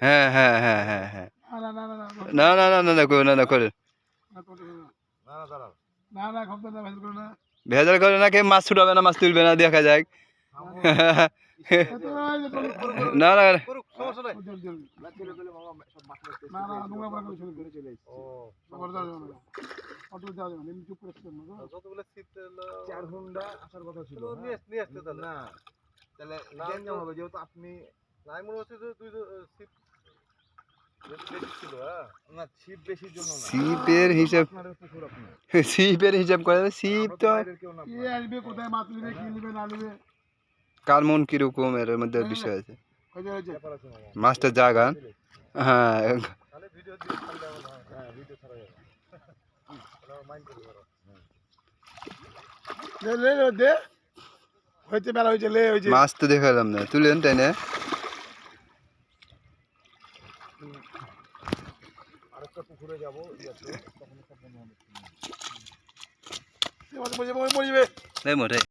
হ্যাঁ হ্যাঁ হ্যাঁ হ্যাঁ হ্যাঁ না না না না না করো না না করে ভেজাল করে না কে মাছ ছুটাবে না মাছ তুলবে না দেখা যাক না না তাহলে হবে যেহেতু আপনি আমি মনে হচ্ছে তুই সিপের হিসাব সিপের হিসাব করা যাবে তো কার মন কীরকম এর মধ্যে বিষয় আছে। মাছটা জাগান হ্যাঁ। হইতে বেলা হয়েছে লে হয়েছে। মাছ তো দেখালাম না। তুলেন তাই না? একটা পুকুরে যাব তখন সব মরে যাবে